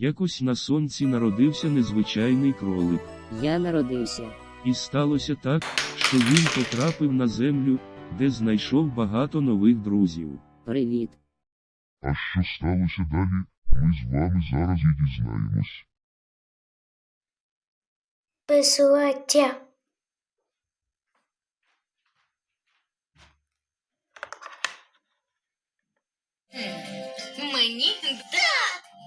Якось на сонці народився незвичайний кролик. Я народився. І сталося так, що він потрапив на землю, де знайшов багато нових друзів. Привіт. А що сталося далі, ми з вами зараз і дізнаємось. Безлаття. Мені.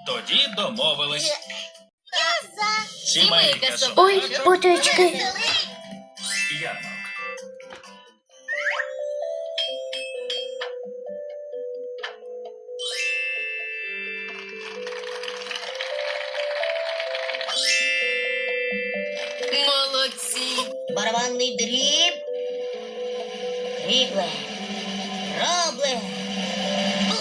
Тоді домовились. Я за. Сімейка Ой, собачок. поточки. Ярмарок. Молодці. Барабанний дріб. Рібле. Робле. Бум.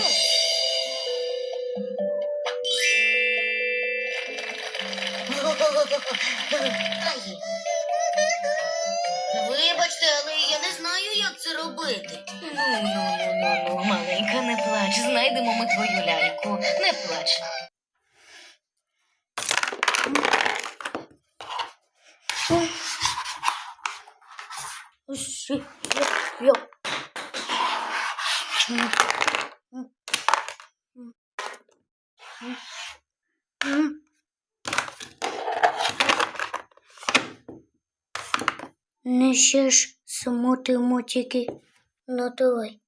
Вибачте, але я не знаю, як це робити. Ну, ну, ну, ну, ну, маленька, не плач. Знайдемо ми твою ляльку. Не плач. Ши- Не ще ж смотримо тільки. на давай.